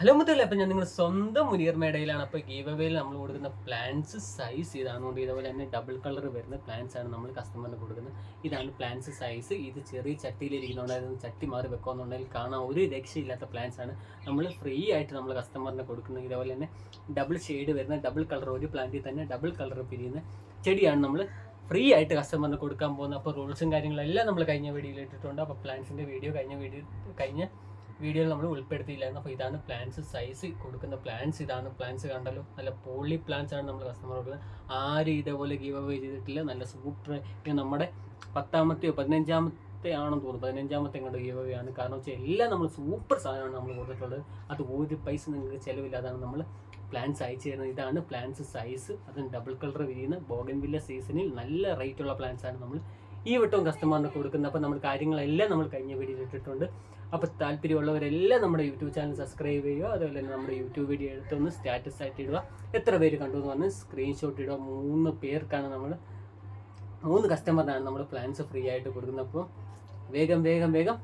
Hello മുത്തല്ലേ അപ്പം ഞാൻ നിങ്ങൾ സ്വന്തം മുനീർ മേടയിലാണ്. അപ്പോൾ അവയിൽ നമ്മൾ കൊടുക്കുന്ന പ്ലാൻസ് സൈസ് ഇതാണ്. കൊണ്ട് ഇതുപോലെ തന്നെ ഡബിൾ കളർ വരുന്ന പ്ലാൻസ് ആണ് നമ്മൾ കസ്റ്റമറിന് കൊടുക്കുന്നത്. ഇതാണ് പ്ലാൻസ് സൈസ് ഇത് ചെറിയ ചട്ടിയിലിരിക്കുന്നുണ്ടായിരുന്നു ചട്ടി മാറി വെക്കുന്നുണ്ടെങ്കിൽ കാണാൻ ഒരു രക്ഷയില്ലാത്ത പ്ലാൻസ് ആണ്. നമ്മൾ ഫ്രീ ആയിട്ട് നമ്മൾ കസ്റ്റമറിന് കൊടുക്കുന്നത് ഇതുപോലെ തന്നെ ഡബിൾ ഷെയ്ഡ് വരുന്ന ഡബിൾ കളർ ഒരു പ്ലാന്റിൽ തന്നെ ഡബിൾ കളർ പിരിയുന്ന ചെടിയാണ് നമ്മൾ ഫ്രീ ആയിട്ട് കസ്റ്റമറിന് കൊടുക്കാൻ പോകുന്നത്. അപ്പോൾ റൂൾസും കാര്യങ്ങളെല്ലാം നമ്മൾ കഴിഞ്ഞ വീഡിയോയിൽ ഇട്ടിട്ടുണ്ട്. അപ്പോൾ പ്ലാൻസിന്റെ വീഡിയോ കഴിഞ്ഞ വീഡിയോ കഴിഞ്ഞ വീഡിയോയിൽ നമ്മൾ ഉൾപ്പെടുത്തിയില്ലായിരുന്നു. അപ്പോൾ ഇതാണ് പ്ലാൻസ് സൈസ് കൊടുക്കുന്ന പ്ലാൻസ് ഇതാണ്. പ്ലാൻസ് കണ്ടല്ലോ നല്ല പോളി പ്ലാൻസ് ആണ് നമ്മൾ കസ്റ്റമർ കൊടുക്കുന്നത് ആരും ഇതേപോലെ ഗീവ് അവേ ചെയ്തിട്ടില്ല. നല്ല സൂപ്പർ നമ്മുടെ പത്താമത്തെയോ പതിനഞ്ചാമത്തെ ആണെന്ന് തോന്നുന്നു. പതിനഞ്ചാമത്തെ ഇങ്ങോട്ട് ഗീവ് അവേ ആണ്. കാരണം വെച്ചാൽ എല്ലാം നമ്മൾ സൂപ്പർ സാധനമാണ് നമ്മൾ കൊടുത്തിട്ടുള്ളത്. അത് ഒരു പൈസ നിങ്ങൾക്ക് ചിലവില്ലാതാണ് നമ്മൾ പ്ലാൻസ് അയച്ചു തരുന്നത്. ഇതാണ് പ്ലാൻസ് സൈസ് അതും ഡബിൾ കളർ വിരിയുന്ന ബോഗൻവില്ല സീസണിൽ നല്ല റേറ്റ് ഉള്ള പ്ലാൻസ് ആണ് നമ്മൾ ഈ വട്ടവും കസ്റ്റമറിന് കൊടുക്കുന്നത് അപ്പോൾ നമ്മൾ കാര്യങ്ങളെല്ലാം നമ്മൾ കഴിഞ്ഞ വീഡിയോയിൽ ഇട്ടിട്ടുണ്ട്. അപ്പോൾ താല്പര്യമുള്ളവരെല്ലാം നമ്മുടെ യൂട്യൂബ് ചാനൽ സബ്സ്ക്രൈബ് ചെയ്യുക അതുപോലെ തന്നെ നമ്മുടെ യൂട്യൂബ് വീഡിയോ എടുത്തൊന്ന് സ്റ്റാറ്റസ് ആയിട്ട് ഇടുക. എത്ര പേര് കണ്ടു എന്ന് പറഞ്ഞ് സ്ക്രീൻഷോട്ട് ഇടുക. മൂന്ന് പേർക്കാണ് നമ്മൾ മൂന്ന് കസ്റ്റമറിനാണ് നമ്മൾ പ്ലാൻസ് ഫ്രീ ആയിട്ട് കൊടുക്കുന്നത്. അപ്പോൾ വേഗം വേഗം വേഗം